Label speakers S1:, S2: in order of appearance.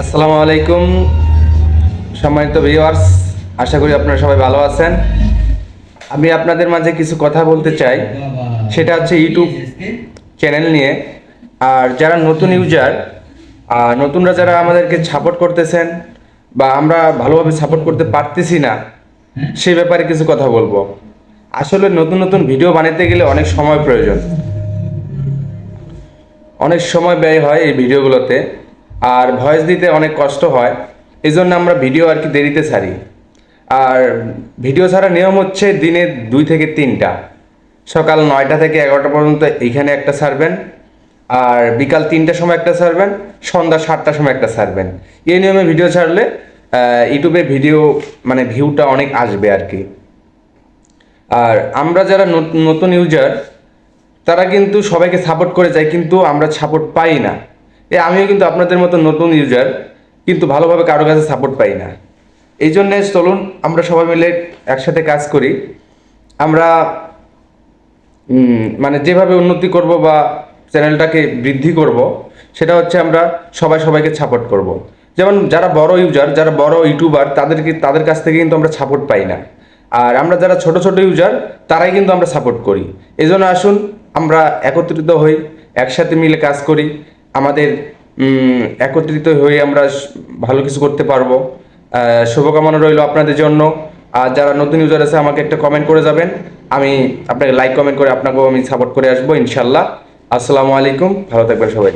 S1: আসসালামু আলাইকুম, সম্মানিত ভিউয়ার্স আশা করি আপনারা সবাই ভালো আছেন। আমি আপনাদের মাঝে কিছু কথা বলতে চাই, সেটা হচ্ছে ইউটিউব চ্যানেল নিয়ে। আর যারা নতুন ইউজার নতুনরা যারা আমাদেরকে সাপোর্ট করতেছেন, বা আমরা ভালোভাবে সাপোর্ট করতে পারতেছি না, সে ব্যাপারে কিছু কথা বলব। আসলে নতুন নতুন ভিডিও বানাতে গেলে অনেক সময় প্রয়োজন। অনেক সময় ব্যয় হয় এই ভিডিওগুলোতে আর ভয়েস দিতে অনেক কষ্ট হয় এই জন্য আমরা ভিডিও আর কি দেরিতে ছাড়ি। আর ভিডিও ছাড়ার নিয়ম হচ্ছে দিনে দুই থেকে তিনটা। সকাল নয়টা থেকে এগারোটা পর্যন্ত এইখানে একটা ছাড়বেন, আর বিকাল তিনটার সময় একটা ছাড়বেন, সন্ধ্যা সাতটার সময় একটা ছাড়বেন। এই নিয়মে ভিডিও ছাড়লে ইউটিউবে ভিডিও মানে ভিউটা অনেক আসবে আর কি। আর আমরা যারা নত- নতুন ইউজার তারা কিন্তু সবাইকে সাপোর্ট করে যায়, কিন্তু আমরা সাপোর্ট পাই না। এ, আমিও কিন্তু আপনাদের মতো নতুন ইউজার কিন্তু ভালোভাবে কারও কাছে সাপোর্ট পাই না। এই জন্যে চলুন, আমরা সবাই মিলে একসাথে কাজ করি। আমরা মানে যেভাবে উন্নতি করব বা চ্যানেলটাকে বৃদ্ধি করব, সেটা হচ্ছে আমরা সবাই সবাইকে সাপোর্ট করব। যেমন যারা বড় ইউজার যারা বড় ইউটিউবার তাদেরকে, তাদের কাছ থেকে কিন্তু আমরা সাপোর্ট পাই না। আর আমরা যারা ছোট ছোট ইউজার তারাই কিন্তু আমরা সাপোর্ট করি। এই জন্য আসুন, আমরা একত্রিত হই, একসাথে মিলে কাজ করি। আমাদের একত্রিত হয়ে আমরা ভালো কিছু করতে পারব। শুভকামনা রইল আপনাদের জন্য। আর যারা নতুন ইউজার আছে, আমাকে একটা কমেন্ট করে যাবেন। আমি আপনাকে লাইক কমেন্ট করে আপনাকেও আমি সাপোর্ট করে আসব, ইনশাল্লাহ। আসসালামু আলাইকুম, ভালো থাকবেন সবাই।